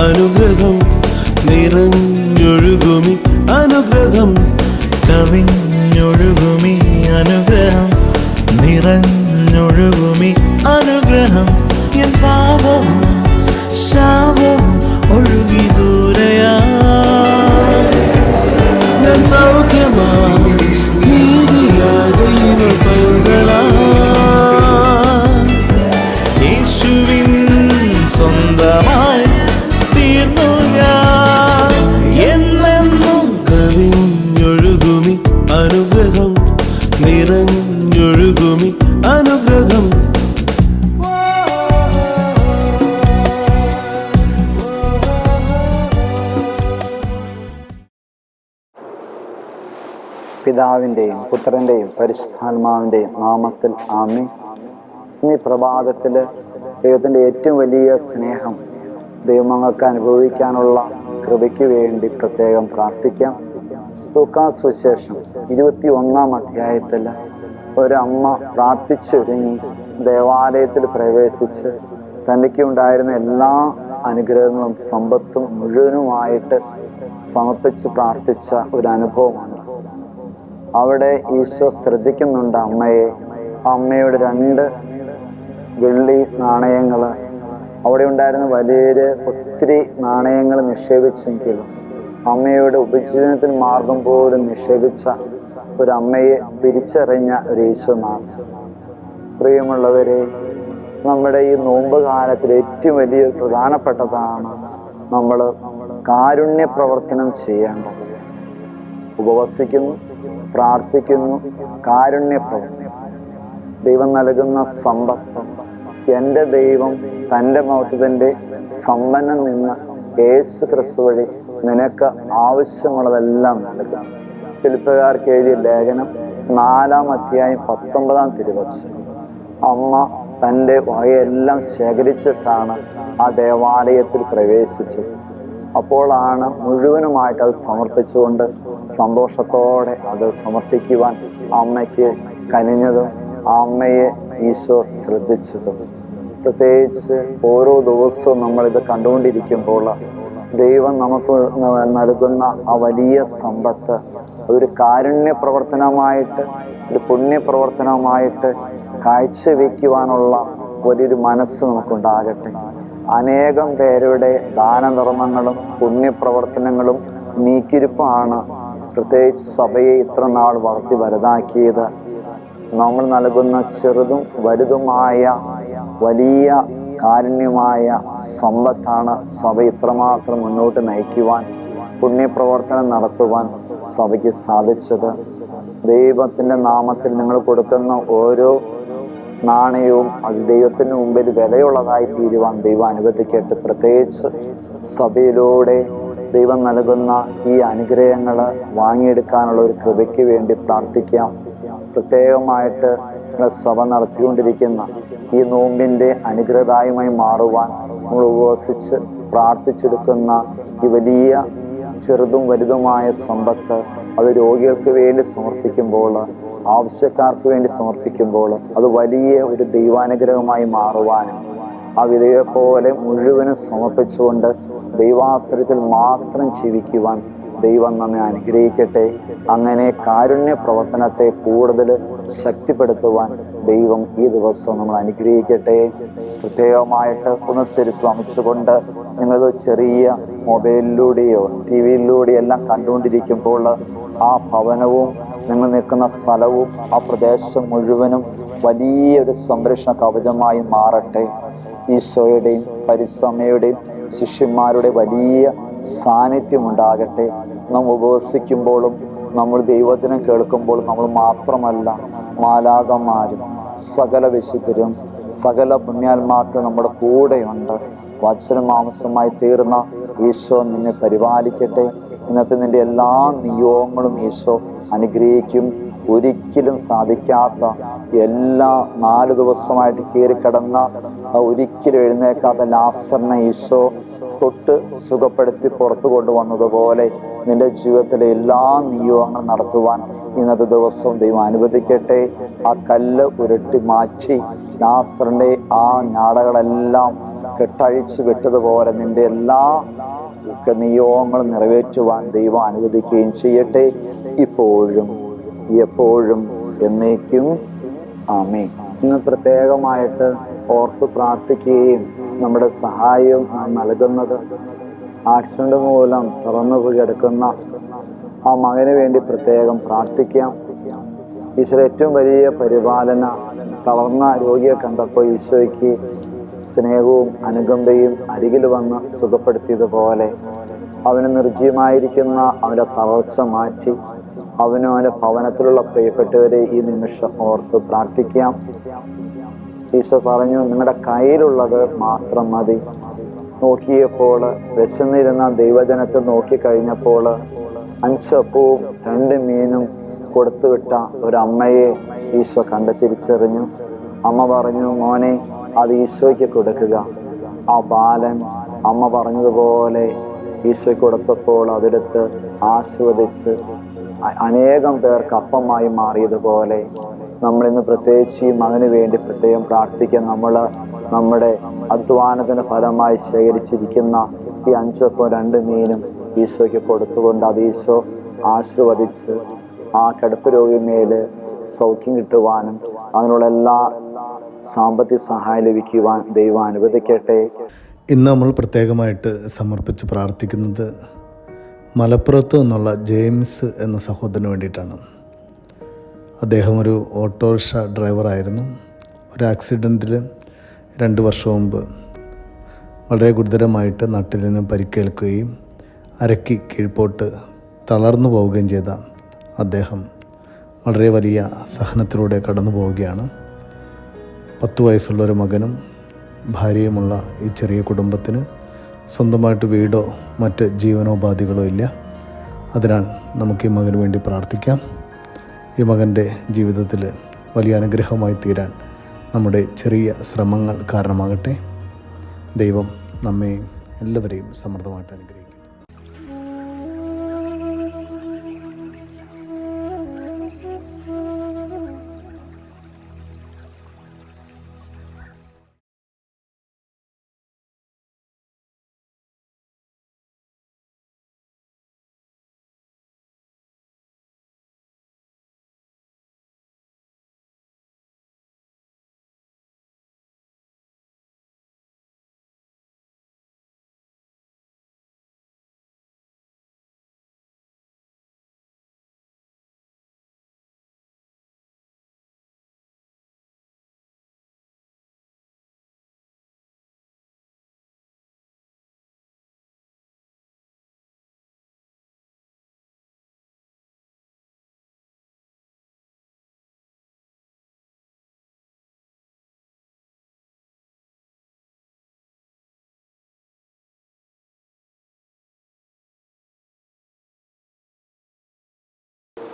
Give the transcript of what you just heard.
അനുഗ്രഹം നിറഞ്ഞൊഴുകുമി. അനുഗ്രഹം കവിഞ്ഞൊഴുകുമി. പിതാവിന്റെയും പുത്രന്റെയും പരിശുദ്ധാത്മാവിന്റെയും നാമത്തിൽ ആമി ഈ പ്രഭാതത്തിൽ ദൈവത്തിന്റെ ഏറ്റവും വലിയ സ്നേഹം ദൈവങ്ങൾക്ക് അനുഭവിക്കാനുള്ള കൃപയ്ക്ക് വേണ്ടി പ്രത്യേകം പ്രാർത്ഥിക്കാം. ലൂക്കാസ് വിശേഷം ഇരുപത്തി ഒന്നാം അധ്യായത്തിൽ ഒരമ്മ പ്രാർത്ഥിച്ചൊരുങ്ങി ദേവാലയത്തിൽ പ്രവേശിച്ച് തനിക്ക് ഉണ്ടായിരുന്ന എല്ലാ അനുഗ്രഹങ്ങളും സമ്പത്തും മുഴുവനുമായിട്ട് സമർപ്പിച്ച് പ്രാർത്ഥിച്ച ഒരു അനുഭവമാണ്. അവിടെ ഈശോ ശ്രദ്ധിക്കുന്നുണ്ട് അമ്മയെ. അമ്മയുടെ രണ്ട് വെള്ളി നാണയങ്ങൾ അവിടെ ഉണ്ടായിരുന്ന വലിയൊരു ഒത്തിരി നാണയങ്ങൾ നിക്ഷേപിച്ചെങ്കിലും അമ്മയുടെ ഉപജീവനത്തിന് മാർഗം പോലും നിക്ഷേപിച്ച ഒരു അമ്മയെ തിരിച്ചറിഞ്ഞ ഒരു ഈശോനാഥ് പ്രിയമുള്ളവരെ നമ്മുടെ ഈ നോമ്പ് കാലത്തിൽ ഏറ്റവും വലിയ പ്രധാനപ്പെട്ടതാണ് നമ്മൾ കാരുണ്യ പ്രവർത്തനം ചെയ്യേണ്ടത്. ഉപവസിക്കുന്നു പ്രാർത്ഥിക്കുന്നു. കാരുണ്യ പ്രവർത്തനം ദൈവം നൽകുന്ന സമ്പത്ത് എന്റെ ദൈവം തന്റെ മഹത്വത്തിന്റെ സമ്പന്നം നിന്ന് യേശു ക്രിസ്തു വഴി നിനക്ക് ആവശ്യമുള്ളതെല്ലാം നൽകും. ഫിലിപ്പുകാർക്ക് എഴുതിയ ലേഖനം നാലാം അധ്യായം പത്തൊമ്പതാം തിരുവച്ച് അമ്മ തന്റെ വകയെല്ലാം ശേഖരിച്ചിട്ടാണ് ആ ദേവാലയത്തിൽ പ്രവേശിച്ചത്. അപ്പോളാണ് മുഴുവനുമായിട്ട് അത് സമർപ്പിച്ചുകൊണ്ട് സന്തോഷത്തോടെ അത് സമർപ്പിക്കുവാൻ അമ്മയ്ക്ക് കനിഞ്ഞതും അമ്മയെ ഈശോ ശ്രദ്ധിച്ചതും. പ്രത്യേകിച്ച് ഓരോ ദിവസവും നമ്മളിത് കണ്ടുകൊണ്ടിരിക്കുമ്പോൾ ദൈവം നമുക്ക് നൽകുന്ന ആ വലിയ സമ്പത്ത് അതൊരു കാരുണ്യ പ്രവർത്തനമായിട്ട് ഒരു പുണ്യപ്രവർത്തനമായിട്ട് കാഴ്ചവെക്കുവാനുള്ള വലിയൊരു മനസ്സ് നമുക്കുണ്ടാകട്ടെ. അനേകം പേരുടെ ദാനധർമ്മങ്ങളും പുണ്യപ്രവർത്തനങ്ങളും നീക്കിരിപ്പാണ് പ്രത്യേകിച്ച് സഭയെ ഇത്ര നാൾ വളർത്തി വലുതാക്കിയത്. നമ്മൾ നൽകുന്ന ചെറുതും വലുതുമായ വലിയ കാരുണ്യമായ സമ്പത്താണ് സഭ ഇത്രമാത്രം മുന്നോട്ട് നയിക്കുവാൻ പുണ്യപ്രവർത്തനം നടത്തുവാൻ സഭയ്ക്ക് സാധിച്ചത്. ദൈവത്തിന്റെ നാമത്തിൽ നിങ്ങൾ കൊടുക്കുന്ന ഓരോ നാണയവും അത് ദൈവത്തിന് മുമ്പിൽ വിലയുള്ളതായി തീരുവാൻ ദൈവം അനുവദിക്കട്ടെ പ്രത്യേകിച്ച് സഭയിലൂടെ ദൈവം നൽകുന്ന ഈ അനുഗ്രഹങ്ങൾ വാങ്ങിയെടുക്കാനുള്ള ഒരു കൃപയ്ക്ക് വേണ്ടി പ്രാർത്ഥിക്കാം. പ്രത്യേകമായിട്ട് സഭ നടത്തിക്കൊണ്ടിരിക്കുന്ന ഈ നോമ്പിന്റെ അനുഗ്രഹദായമായി മാറുവാൻ നമ്മൾ ഉപവസിച്ച് പ്രാർത്ഥിച്ചെടുക്കുന്ന ഈ വലിയ ചെറുതും വലുതുമായ സമ്പത്ത് അത് രോഗികൾക്ക് വേണ്ടി സമർപ്പിക്കുമ്പോൾ ആവശ്യക്കാർക്ക് വേണ്ടി സമർപ്പിക്കുമ്പോൾ അത് വലിയ ഒരു ദൈവാനുഗ്രഹമായി മാറുവാനും ആ വിധയെ പോലെ മുഴുവനും സമർപ്പിച്ചുകൊണ്ട് ദൈവാശ്രയത്തിൽ മാത്രം ജീവിക്കുവാൻ ദൈവം നമ്മെ അനുഗ്രഹിക്കട്ടെ. അങ്ങനെ കാരുണ്യ പ്രവർത്തനത്തെ കൂടുതൽ ശക്തിപ്പെടുത്തുവാൻ ദൈവം ഈ ദിവസം നമ്മൾ അനുഗ്രഹിക്കട്ടെ. പ്രത്യേകമായിട്ട് പുനഃസ്ഥിരി ശ്രമിച്ചുകൊണ്ട് നിങ്ങൾ ചെറിയ മൊബൈലിലൂടെയോ ടി വിയിലൂടെയോ എല്ലാം കണ്ടുകൊണ്ടിരിക്കുമ്പോൾ ആ ഭവനവും നിങ്ങൾ നിൽക്കുന്ന സ്ഥലവും ആ പ്രദേശം മുഴുവനും വലിയൊരു സംരക്ഷണ കവചമായി മാറട്ടെ. ഈശോയുടെയും പരിശ്രമയുടെയും ശിഷ്യന്മാരുടെ വലിയ സാന്നിധ്യം ഉണ്ടാകട്ടെ നാം ഉപവസിക്കുമ്പോഴും നമ്മൾ ദൈവചനം കേൾക്കുമ്പോൾ നമ്മൾ മാത്രമല്ല മാലാകന്മാരും സകല വിശുദ്ധരും സകല പുണ്യാത്മാക്കളും നമ്മുടെ കൂടെയുണ്ട്. വചനമാംസമായി തീർന്ന ഈശോ നിന്നെ പരിപാലിക്കട്ടെ. ഇന്നത്തെ നിന്റെ എല്ലാ നിയോഗങ്ങളും ഈശോ അനുഗ്രഹിക്കും. ഒരിക്കലും സാധിക്കാത്ത എല്ലാ നാല് ദിവസമായിട്ട് കയറിക്കിടന്ന ഒരിക്കലും എഴുന്നേക്കാത്ത ലാസറിനെ ഈശോ തൊട്ട് സുഖപ്പെടുത്തി പുറത്തു കൊണ്ടുവന്നതുപോലെ നിന്റെ ജീവിതത്തിലെ എല്ലാ നിയോഗങ്ങളും നടത്തുവാൻ ഇന്നത്തെ ദിവസം ദൈവം അനുവദിക്കട്ടെ. ആ കല്ല് ഉരട്ടി മാറ്റി ലാസറിന്റെ ആ ഞാടകളെല്ലാം കെട്ടഴിച്ച് വിട്ടതുപോലെ നിന്റെ എല്ലാ ഒക്കെ നിയോഗങ്ങൾ നിറവേറ്റുവാൻ ദൈവം അനുവദിക്കുകയും ചെയ്യട്ടെ. ഇപ്പോഴും എപ്പോഴും എന്നേക്കും. ആമേ ഇന്ന് പ്രത്യേകമായിട്ട് ഓർത്ത് പ്രാർത്ഥിക്കുകയും നമ്മുടെ സഹായം നൽകുന്നത് ആക്സിഡന്റ് മൂലം തുറന്നു കിടക്കുന്ന ആ മകന് വേണ്ടി പ്രത്യേകം പ്രാർത്ഥിക്കാം. ഈശ്വര ഏറ്റവും വലിയ പരിപാലന തളർന്ന രോഗിയെ കണ്ടപ്പോൾ ഈശോയ്ക്ക് സ്നേഹവും അനുകമ്പയും അരികിൽ വന്ന് സുഖപ്പെടുത്തിയതുപോലെ അവന് നിർജീവമായിരിക്കുന്ന അവന്റെ തളർച്ച മാറ്റി അവനും അവന്റെ ഭവനത്തിലുള്ള പ്രിയപ്പെട്ടവരെ ഈ നിമിഷം ഓർത്ത് പ്രാർത്ഥിക്കാം. ഈശോ പറഞ്ഞു നിങ്ങളുടെ കയ്യിലുള്ളത് മാത്രം മതി. നോക്കിയപ്പോൾ വിശന്നിരുന്ന ദൈവജനത്തെ നോക്കിക്കഴിഞ്ഞപ്പോൾ അഞ്ചപ്പവും രണ്ട് മീനും കൊടുത്തുവിട്ട ഒരമ്മയെ ഈശോ കണ്ട് തിരിച്ചറിഞ്ഞു. അമ്മ പറഞ്ഞു മോനെ അത് ഈശോയ്ക്ക് കൊടുക്കുക. ആ ബാലൻ അമ്മ പറഞ്ഞതുപോലെ ഈശോയ്ക്ക് കൊടുത്തപ്പോൾ അതെടുത്ത് ആസ്വദിച്ച് അനേകം പേർക്ക് അപ്പമായി മാറിയതുപോലെ നമ്മളിന്ന് പ്രത്യേകിച്ച് ഈ മകന് വേണ്ടി പ്രത്യേകം പ്രാർത്ഥിക്കാൻ നമ്മൾ നമ്മുടെ അധ്വാനത്തിന്റെ ഫലമായി ശേഖരിച്ചിരിക്കുന്ന ഈ അഞ്ചപ്പം രണ്ട് മീനും ഈശോയ്ക്ക് കൊടുത്തുകൊണ്ട് അത് ഈശോ ആശീർവദിച്ച് ആ കിടപ്പ് രോഗിമേൽ സൗഖ്യം കിട്ടുവാനും അതിനുള്ള എല്ലാ സാമ്പത്തിക സഹായം ലഭിക്കുവാൻ ദൈവം അനുവദിക്കട്ടെ. ഇന്ന് നമ്മൾ പ്രത്യേകമായിട്ട് സമർപ്പിച്ച് പ്രാർത്ഥിക്കുന്നത് മലപ്പുറത്ത് നിന്നുള്ള ജെയിംസ് എന്ന സഹോദരന് വേണ്ടിയിട്ടാണ്. അദ്ദേഹം ഒരു ഓട്ടോറിക്ഷ ഡ്രൈവറായിരുന്നു ഒരു ആക്സിഡന്റിൽ രണ്ട് വർഷം മുമ്പ് വളരെ ഗുരുതരമായിട്ട് നട്ടിലിന് പരിക്കേൽക്കുകയും അരക്കി കീഴ്പോട്ട് തളർന്നു പോവുകയും ചെയ്ത അദ്ദേഹം വളരെ വലിയ സഹനത്തിലൂടെ കടന്നു പോവുകയാണ് പത്ത് വയസ്സുള്ള ഒരു മകനും ഭാര്യയുമുള്ള ഈ ചെറിയ കുടുംബത്തിന് സ്വന്തമായിട്ട് വീടോ മറ്റ് ജീവനോപാധികളോ ഇല്ല. അതിനാൽ നമുക്ക് ഈ മകന് വേണ്ടി പ്രാർത്ഥിക്കാം. ഈ മകന്റെ ജീവിതത്തിൽ വലിയ അനുഗ്രഹമായി തീരാൻ നമ്മുടെ ചെറിയ ശ്രമങ്ങൾ കാരണമാകട്ടെ. ദൈവം നമ്മെ എല്ലാവരെയും സമൃദ്ധമായിട്ട് അനുഗ്രഹിക്കും